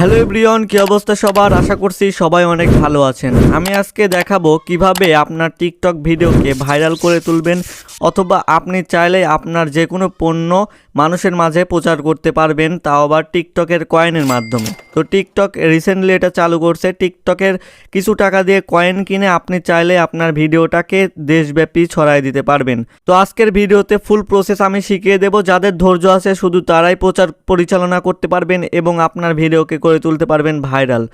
Hello everyone, কি অবস্থা সবার? আশা করছি সবাই অনেক ভালো আছেন। আমি আজকে দেখাবো কীভাবে আপনার টিকটক ভিডিওকে ভাইরাল করে তুলবেন, অথবা আপনি চাইলে আপনার যে কোনো পণ্য মানুষের মাঝে প্রচার করতে পারবেন, তাও আবার টিকটকের কয়েনের মাধ্যমে। তো টিকটক রিসেন্টলি এটা চালু করছে। টিকটকের কিছু টাকা দিয়ে কয়েন কিনে আপনি চাইলে আপনার ভিডিওটাকে দেশব্যাপী ছড়াই দিতে পারবেন। তো আজকের ভিডিওতে ফুল প্রসেস আমি শিখিয়ে দেব। যাদের ধৈর্য আছে শুধু তারাই প্রচার পরিচালনা করতে পারবেন এবং আপনার ভিডিওকে করে তুলতে পারবেন ভাইরাল।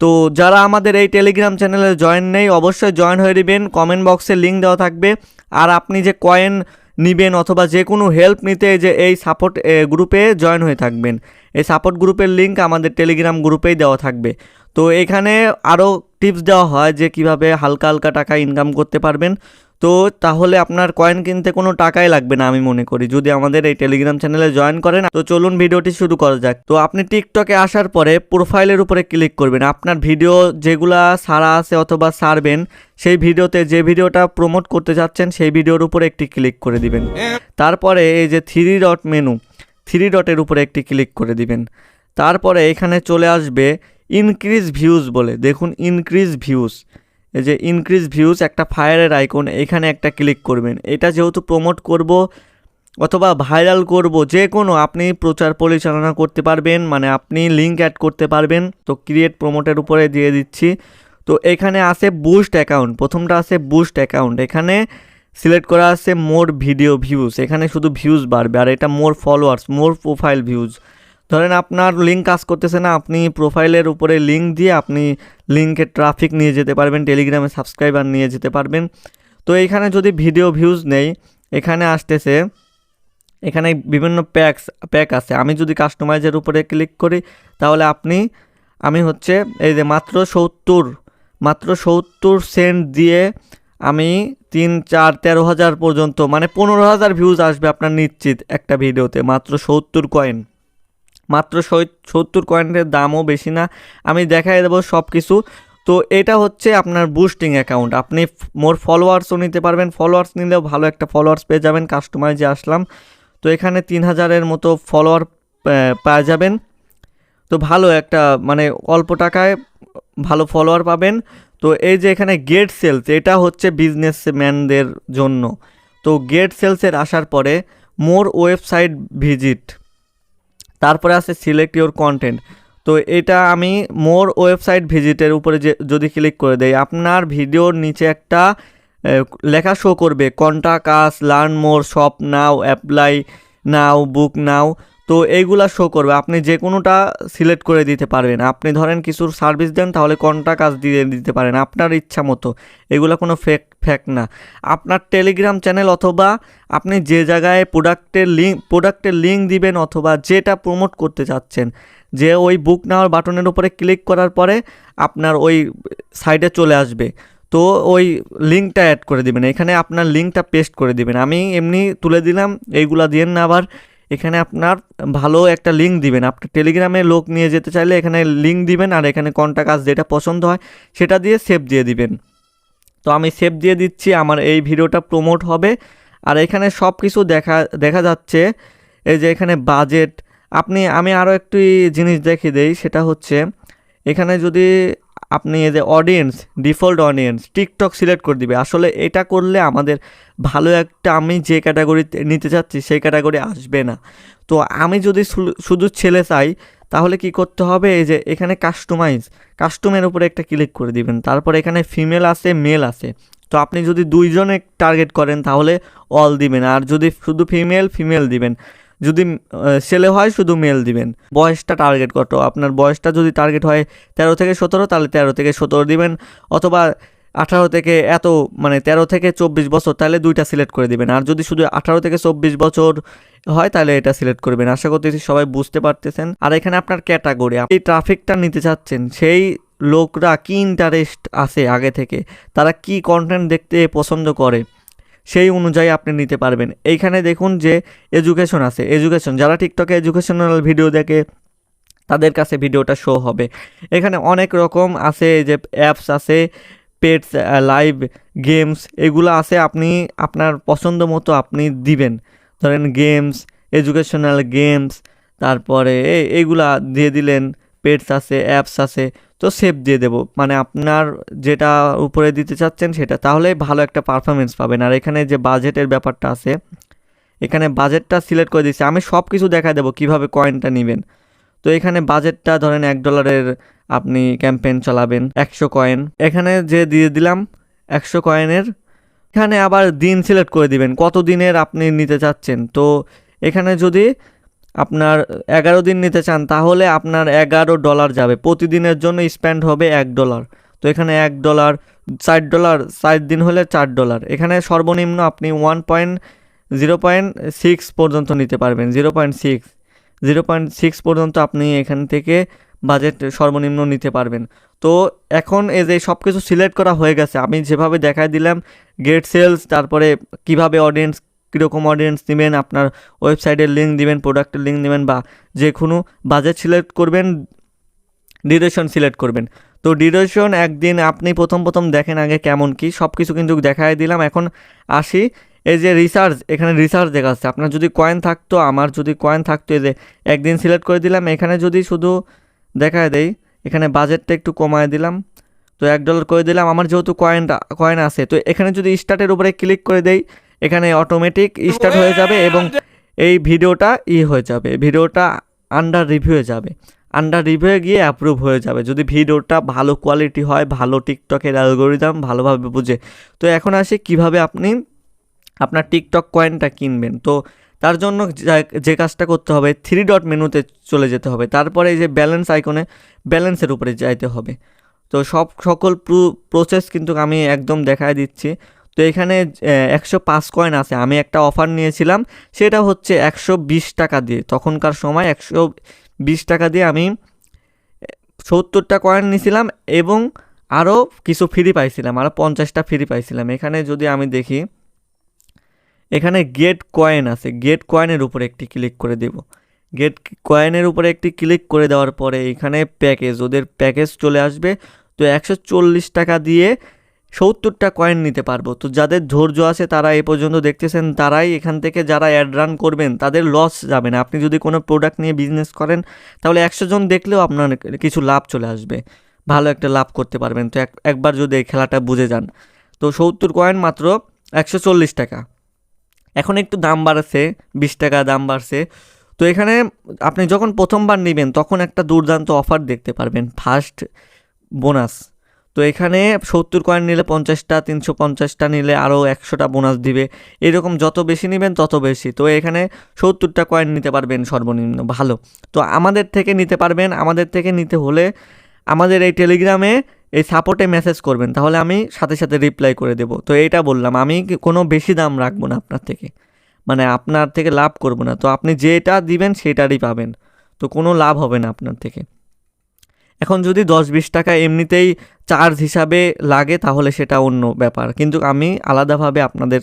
তো যারা আমাদের এই টেলিগ্রাম চ্যানেলে জয়েন নেই, অবশ্যই জয়েন হয়ে নেবেন। কমেন্ট বক্সে লিঙ্ক দেওয়া থাকবে। আর আপনি যে কয়েন নিবেন অথবা যে কোনো হেল্প নিতে যে এই সাপোর্ট গ্রুপে জয়েন হয়ে থাকবেন। এই সাপোর্ট গ্রুপের লিঙ্ক আমাদের টেলিগ্রাম গ্রুপেই দেওয়া থাকবে। তো এখানে আরও টিপস দেওয়া হয় যে কীভাবে হালকা হালকা টাকা ইনকাম করতে পারবেন। তো তাহলে আপনার কয়েন কিনতে কোনো টাকাই লাগবে না আমি মনে করি, যদি আমাদের এই টেলিগ্রাম চ্যানেলে জয়েন করেন। তো চলুন ভিডিওটি শুরু করা যাক। তো আপনি টিকটকে আসার পরে প্রোফাইলের উপরে ক্লিক করবেন। আপনার ভিডিও যেগুলা সারা আছে অথবা সারবেন, সেই ভিডিওতে যে ভিডিওটা প্রমোট করতে চাচ্ছেন সেই ভিডিওর উপরে একটি ক্লিক করে দিবেন। তারপরে এই যে থ্রি ডট মেনু থ্রি ডটের উপরে একটি ক্লিক করে দিবেন। তারপরে এখানে চলে আসবে ইনক্রিজ ভিউজ বলে। দেখুন ইনক্রিজ ভিউজ এই যে ইনক্রিজ ভিউজ একটা ফায়ারের আইকন এখানে একটা ক্লিক করবেন। এটা যেহেতু প্রমোট করব অথবা ভাইরাল করব যে কোনো আপনি প্রচার পরিচালনা করতে পারবেন মানে আপনি লিঙ্ক অ্যাড করতে পারবেন। তো ক্রিয়েট প্রমোটের উপরে দিয়ে দিচ্ছি। তো এখানে আছে বুস্ট অ্যাকাউন্ট প্রথমটা আছে বুস্ট অ্যাকাউন্ট এখানে সিলেক্ট করা আছে মোর ভিডিও ভিউজ এখানে শুধু ভিউজ বাড়বে, আর এটা more followers more profile views ধরেন আপনার লিঙ্ক কাজ করতেছে না, আপনি প্রোফাইলের উপরে লিঙ্ক দিয়ে আপনি লিঙ্কে ট্রাফিক নিয়ে যেতে পারবেন টেলিগ্রামে সাবস্ক্রাইবার নিয়ে যেতে পারবেন। তো এখানে যদি ভিডিও ভিউজ নেই, এখানে আসতেছে, এখানে বিভিন্ন প্যাকস প্যাক আছে। আমি যদি কাস্টমাইজের উপরে ক্লিক করি, তাহলে আপনি, আমি হচ্ছে এই যে মাত্র সত্তর মাত্র সত্তর সেন্ট দিয়ে আমি তিন, চার, তেরো হাজার পর্যন্ত মানে পনেরো হাজার ভিউজ আসবে আপনার নিশ্চিত একটা ভিডিওতে মাত্র সত্তর কয়েন মাত্র সত্তর কয়েনের দামও বেশি না। আমি দেখাই দেবো সব কিছু তো এটা হচ্ছে আপনার বুস্টিং অ্যাকাউন্ট আপনি মোর ফলোয়ার্সও নিতে পারবেন। ফলোয়ার্স নিলেও ভালো একটা ফলোয়ার্স পেয়ে যাবেন। কাস্টমাইজে আসলাম, তো এখানে তিন হাজারের মতো ফলোয়ার পাওয়া যাবেন। তো ভালো একটা মানে অল্প টাকায় ভালো ফলোয়ার পাবেন। তো এই যে এখানে গেট সেলস এটা হচ্ছে বিজনেসম্যানদের জন্য। তো গেট সেলসের আসার পরে মোর ওয়েবসাইট ভিজিট তারপরে আছে সিলেক্ট ইউর কন্টেন্ট তো এটা আমি মোর ওয়েবসাইট ভিজিটের উপরে যে, যদি ক্লিক করে দেই, আপনার ভিডিওর নিচে একটা লেখা শো করবে contact us learn more shop now apply now book now তো এইগুলা শো করবে। আপনি যে কোনোটা সিলেক্ট করে দিতে পারবেন। আপনি ধরেন কিছুর সার্ভিস দেন, তাহলে কোনটা কাজ দিয়ে দিতে পারেন, আপনার ইচ্ছা মতো। এগুলো কোনো ফেক ফেক না। আপনার টেলিগ্রাম চ্যানেল অথবা আপনি যে জায়গায় প্রোডাক্টের লিঙ্ক প্রোডাক্টের লিঙ্ক দিবেন অথবা যেটা প্রমোট করতে চাচ্ছেন, যে ওই বুক নেওয়ার বাটনের উপরে ক্লিক করার পরে আপনার ওই সাইডে চলে আসবে। তো ওই লিঙ্কটা অ্যাড করে দিবেন। এখানে আপনার লিঙ্কটা পেস্ট করে দিবেন। আমি এমনি তুলে দিলাম, এইগুলা দিয়েন না আবার এখানে আপনার ভালো একটা লিঙ্ক দিবেন। আপনার টেলিগ্রামে লোক নিয়ে যেতে চাইলে এখানে লিঙ্ক দিবেন আর এখানে কোনটা কাজ যেটা পছন্দ হয় সেটা দিয়ে সেভ দিয়ে দিবেন। তো আমি সেভ দিয়ে দিচ্ছি, আমার এই ভিডিওটা প্রমোট হবে। আর এখানে সব কিছু দেখা দেখা যাচ্ছে, এই যে এখানে বাজেট আপনি, আমি আরও একটি জিনিস দেখিয়ে দেই, সেটা হচ্ছে, এখানে যদি আপনি এই যে audience default audience TikTok select করে দিবে। আসলে এটা করলে আমাদের ভালো একটা, আমি যে ক্যাটাগরিতে নিতে চাচ্ছি, সেই ক্যাটাগরি আসবে না। তো আমি যদি শুধু ছেলে চাই তাহলে কি করতে হবে? এই যে এখানে কাস্টমাইজ কাস্টমের উপরে একটা ক্লিক করে দিবেন। তারপর এখানে ফিমেল আছে মেল আছে। তো আপনি যদি দুইজনে টার্গেট করেন, তাহলে অল দিবেন। আর যদি শুধু ফিমেল ফিমেল দিবেন। যদি ছেলে হয়, শুধু মেল দিবেন। বয়সটা টার্গেট কত আপনার বয়সটা যদি টার্গেট হয় তেরো থেকে সতেরো, তাহলে তেরো থেকে সতেরো দিবেন। অথবা আঠারো থেকে এত মানে তেরো থেকে চব্বিশ বছর, তাহলে দুইটা সিলেক্ট করে দিবেন। আর যদি শুধু আঠারো থেকে চব্বিশ বছর হয়, তাহলে এটা সিলেক্ট করবেন। আশা করতেছি সবাই বুঝতে পারতেছেন। আর এখানে আপনার ক্যাটাগরি, আপনি ট্রাফিকটা নিতে চাচ্ছেন, সেই লোকরা কি ইন্টারেস্ট আছে আগে থেকে? তারা কি কন্টেন্ট দেখতে পছন্দ করে? সেই অনুযায়ী আপনি নিতে পারবেন। এইখানে দেখুন যে এডুকেশন আছে। এডুকেশন যারা টিকটকে এডুকেশনাল ভিডিও দেখে, তাদের কাছে ভিডিওটা শো হবে। এখানে অনেক রকম আছে যে অ্যাপস আছে পেটস লাইভ গেমস এগুলো আছে আপনি, আপনার পছন্দ মতো আপনি দিবেন। ধরেন গেমস এডুকেশনাল গেমস তারপরে এইগুলা দিয়ে দিলেন পেটস আছে অ্যাপস আছে, তো সেভ দিয়ে দেবো। মানে আপনার যেটা উপরে দিতে চাচ্ছেন সেটা, তাহলে ভালো একটা পারফরমেন্স পাবেন। আর এখানে যে বাজেটের ব্যাপারটা আছে, এখানে বাজেটটা সিলেক্ট করে দিচ্ছি আমি সব কিছু দেখা দেবো কীভাবে কয়েনটা নেবেন। তো এখানে বাজেটটা ধরেন এক ডলারের আপনি ক্যাম্পেইন চালাবেন, একশো কয়েন। এখানে যে দিয়ে দিলাম একশো কয়েনের, এখানে আবার দিন সিলেক্ট করে দিবেন, কত দিনের আপনি নিতে চাচ্ছেন। তো এখানে যদি আপনার এগারো দিন নিতে চান, তাহলে আপনার এগারো ডলার যাবে। প্রতিদিনের জন্য স্পেন্ড হবে এক ডলার। তো এখানে এক ডলার চার ডলার চার দিন হলে চার ডলার। এখানে সর্বনিম্ন আপনি one point zero point six পর্যন্ত নিতে পারবেন zero point six zero point six পর্যন্ত আপনি এখান থেকে বাজেট সর্বনিম্ন নিতে পারবেন। তো এখন এই যে সব কিছু সিলেক্ট করা হয়ে গেছে, আমি যেভাবে দেখাই দিলাম গেট সেলস তারপরে কীভাবে অডিয়েন্স কীরকম অডিয়েন্স নেবেন, আপনার ওয়েবসাইটের লিঙ্ক দিবেন প্রোডাক্টের লিঙ্ক দিবেন বা যে কোনো বাজেট সিলেক্ট করবেন ডিউরেশন সিলেক্ট করবেন। তো ডিউরেশন একদিন আপনি প্রথম প্রথম দেখেন আগে কেমন কি সব কিছু কিন্তু দেখাই দিলাম। এখন আসি এই যে রিসার্চ এখানে রিসার্চ দেখাচ্ছে। আপনার যদি কয়েন থাকতো, আমার যদি কয়েন থাকতো, এই যে একদিন সিলেক্ট করে দিলাম, এখানে যদি শুধু দেখায় দেই, এখানে বাজেটটা একটু কমায় দিলাম, তো এক ডলার করে দিলাম, আমার যেহেতু কয়েনটা কয়েন আছে, তো এখানে যদি স্টার্টের উপরে ক্লিক করে দেই, এখানে অটোমেটিক স্টার্ট হয়ে যাবে এবং এই ভিডিওটা ই হয়ে যাবে, ভিডিওটা আন্ডার রিভিউয়ে যাবে। আন্ডার রিভিউয়ে গিয়ে অ্যাপ্রুভ হয়ে যাবে। যদি ভিডিওটা ভালো কোয়ালিটি হয়, ভালো টিকটকের অ্যালগোরিদম ভালোভাবে বুঝে। তো এখন আসি কীভাবে আপনি আপনার টিকটক কয়েনটা কিনবেন। তো তার জন্য যে কাজটা করতে হবে থ্রি ডট মেনুতে চলে যেতে হবে। তারপরে এই যে ব্যালেন্স আইকনে ব্যালেন্সের উপরে যাইতে হবে। তো সব, সকল প্রসেস কিন্তু আমি একদম দেখায় দিচ্ছি। তো এখানে একশো পাঁচ কয়েন আছে। আমি একটা অফার নিয়েছিলাম, সেটা হচ্ছে একশো বিশ টাকা দিয়ে। তখনকার সময় একশো বিশ টাকা দিয়ে আমি সত্তরটা কয়েন নিয়েছিলাম এবং আরও কিছু ফ্রি পাইছিলাম আরও পঞ্চাশটা ফ্রি পাইছিলাম। এখানে যদি আমি দেখি এখানে গেট কয়েন আছে। গেট কয়েনের উপরে একটি ক্লিক করে দেব। গেট কয়েনের উপরে একটি ক্লিক করে দেওয়ার পরে এখানে প্যাকেজ ওদের প্যাকেজ চলে আসবে। তো একশো চল্লিশ টাকা দিয়ে সত্তরটা কয়েন নিতে পারব। তো যাদের ধৈর্য আছে তারা এ পর্যন্ত দেখতেছেন, তারাই এখান থেকে যারা অ্যাড রান করবেন, তাদের লস যাবে না। আপনি যদি কোনো প্রোডাক্ট নিয়ে বিজনেস করেন, তাহলে একশো জন দেখলেও আপনার কিছু লাভ চলে আসবে। ভালো একটা লাভ করতে পারবেন। তো এক, একবার যদি এই খেলাটা বুঝে যান। তো সত্তর কয়েন মাত্র একশো চল্লিশ টাকা। এখন একটু দাম বাড়ছে, বিশ টাকা দাম বাড়ছে। তো এখানে আপনি যখন প্রথমবার নেবেন, তখন একটা দুর্দান্ত অফার দেখতে পারবেন ফার্স্ট বোনাস তো এখানে সত্তর কয়েন নিলে পঞ্চাশটা, তিনশো পঞ্চাশটা নিলে আরও একশোটা বোনাস দিবে। এরকম যত বেশি নেবেন, তত বেশি। তো এখানে সত্তরটা কয়েন নিতে পারবেন সর্বনিম্ন, ভালো। তো আমাদের থেকে নিতে পারবেন, আমাদের থেকে নিতে হলে আমাদের এই টেলিগ্রামে এই সাপোর্টে মেসেজ করবেন, তাহলে আমি সাথে সাথে রিপ্লাই করে দেবো। তো এইটা বললাম, আমি কোনো বেশি দাম রাখব না আপনার থেকে। মানে আপনার থেকে লাভ করব না, তো আপনি যেটা দিবেন সেটারই পাবেন। তো কোনো লাভ হবে না আপনার থেকে। এখন যদি দশ বিশ টাকা এমনিতেই চার্জ হিসাবে লাগে, তাহলে সেটা অন্য ব্যাপার। কিন্তু আমি আলাদাভাবে আপনাদের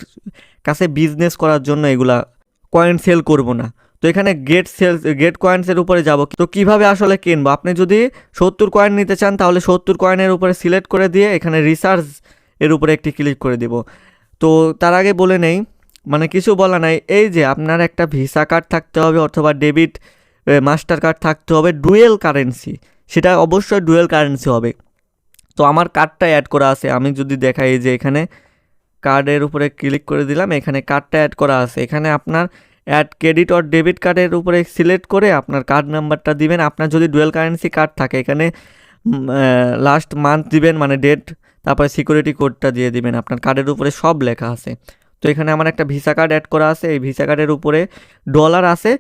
কাছে বিজনেস করার জন্য এগুলা কয়েন সেল করব না। তো এখানে গেট সেলস গেট কয়েন্সের উপরে যাব। তো কীভাবে আসলে কিনবো? আপনি যদি সত্তর কয়েন নিতে চান, তাহলে সত্তর কয়েনের উপরে সিলেক্ট করে দিয়ে এখানে রিসার্চ এর উপরে একটি ক্লিক করে দিব। তো তার আগে বলে নেই মানে কিছু বলা নাই। এই যে আপনার একটা ভিসা কার্ড থাকতে হবে অথবা ডেবিট মাস্টার কার্ড থাকতে হবে ডুয়েল কারেন্সি সেটা অবশ্যই ডুয়েল কারেন্সি হবে। তো আমার কার্ডটা অ্যাড করা আছে। আমি যদি দেখাই যে এখানে কার্ডের উপরে ক্লিক করে দিলাম, এখানে কার্ডটা অ্যাড করা আছে। এখানে আপনার অ্যাড ক্রেডিট অর ডেবিট কার্ডের উপরে সিলেক্ট করে আপনার কার্ড নাম্বারটা দিবেন। আপনার যদি ডুয়েল কারেন্সি কার্ড থাকে, এখানে লাস্ট মান্থ দিবেন মানে ডেট তারপরে সিকিউরিটি কোডটা দিয়ে দিবেন। আপনার কার্ডের উপরে সব লেখা আছে। তো এখানে আমার একটা ভিসা কার্ড অ্যাড করা আছে। এই ভিসা কার্ডের উপরে ডলার আছে।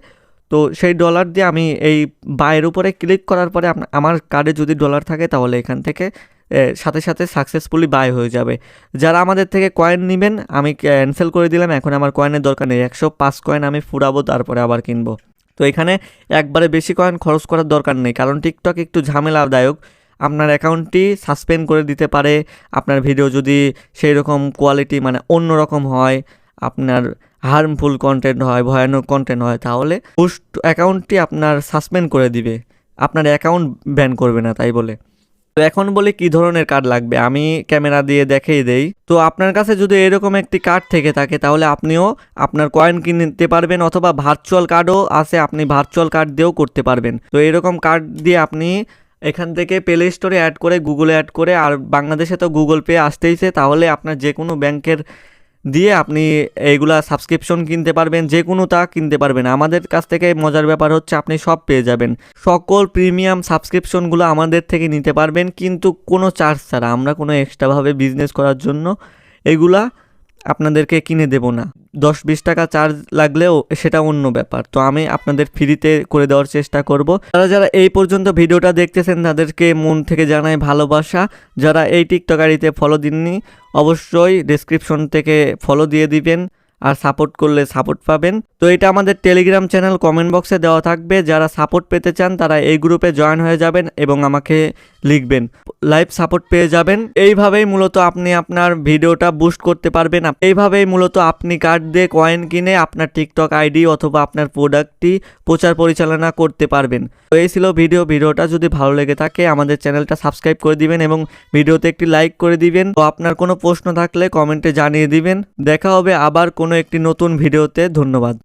তো সেই ডলার দিয়ে আমি এই বাইয়ের উপরে ক্লিক করার পরে আমার কার্ডে যদি ডলার থাকে, তাহলে এখান থেকে সাথে সাথে সাকসেসফুলি বাই হয়ে যাবে। যারা আমাদের থেকে কয়েন নেবেন, আমি ক্যান্সেল করে দিলাম, এখন আমার কয়েনের দরকার নেই। একশো পাঁচ কয়েন আমি ফুরাবো, তারপরে আবার কিনবো। তো এখানে একবারে বেশি কয়েন খরচ করার দরকার নেই, কারণ টিকটক একটু ঝামেলাদায়ক। আপনার অ্যাকাউন্টটি সাসপেন্ড করে দিতে পারে, আপনার ভিডিও যদি সেই রকম কোয়ালিটি মানে অন্য রকম হয়, আপনার হার্মফুল কন্টেন্ট হয়, ভয়ানক কন্টেন্ট হয়, তাহলে পোস্ট অ্যাকাউন্টটি আপনার সাসপেন্ড করে দিবে। আপনার অ্যাকাউন্ট ব্যান করবে না, তাই বলে। তো এখন বলি কি ধরনের কার্ড লাগবে? আমি ক্যামেরা দিয়ে দেখেই দেই। তো আপনার কাছে যদি এরকম একটি কার্ড থেকে থাকে, তাহলে আপনিও আপনার কয়েন কিনতে পারবেন অথবা ভার্চুয়াল কার্ডও আছে, আপনি ভার্চুয়াল কার্ড দিয়েও করতে পারবেন। তো এরকম কার্ড দিয়ে আপনি এখান থেকে প্লে স্টোরে অ্যাড করে গুগলে অ্যাড করে, আর বাংলাদেশে তো গুগল পে আসতেইছে, তাহলে আপনার যে কোনো ব্যাংকের দিয়ে আপনি এইগুলা সাবস্ক্রিপশন কিনতে পারবেন যে কোনো তা কিনতে পারবেন। আমাদের কাছ থেকে মজার ব্যাপার হচ্ছে আপনি সব পেয়ে যাবেন। সকল প্রিমিয়াম সাবস্ক্রিপশনগুলো আমাদের থেকে নিতে পারবেন, কিন্তু কোনো চার্জ ছাড়া। আমরা কোনো এক্সট্রাভাবে বিজনেস করার জন্য এগুলা আপনাদেরকে কিনে দেব না। দশ বিশ টাকা চার্জ লাগলেও সেটা অন্য ব্যাপার। তো আমি আপনাদের ফ্রিতে করে দেওয়ার চেষ্টা করব। যারা যারা এই পর্যন্ত ভিডিওটা দেখতেছেন, তাদেরকে মন থেকে জানাই ভালোবাসা। যারা এই টিকটক আইডিতে ফলো দিননি, অবশ্যই ডেসক্রিপশন থেকে ফলো দিয়ে দিবেন আর সাপোর্ট করলে সাপোর্ট পাবেন। তো এটা আমাদের টেলিগ্রাম চ্যানেল কমেন্ট বক্সে দেওয়া থাকবে। যারা সাপোর্ট পেতে চান, তারা এই গ্রুপে জয়েন হয়ে যাবেন এবং আমাকে লিখবেন। লাইভ সাপোর্ট পেয়ে যাবেন। এইভাবেই মূলত আপনি আপনার ভিডিওটা বুস্ট করতে পারবেন। এইভাবেই মূলত আপনি কার্ড দিয়ে কয়েন কিনে আপনার টিকটক আইডি অথবা আপনার প্রোডাক্টটি প্রচার পরিচালনা করতে পারবেন। তো এই ছিল ভিডিও ভিডিওটা যদি ভালো লেগে থাকে, আমাদের চ্যানেলটা সাবস্ক্রাইব করে দিবেন এবং ভিডিওতে একটি লাইক করে দিবেন। তো আপনার কোনো প্রশ্ন থাকলে কমেন্টে জানিয়ে দিবেন। দেখা হবে আবার কোনো একটি নতুন ভিডিওতে ধন্যবাদ।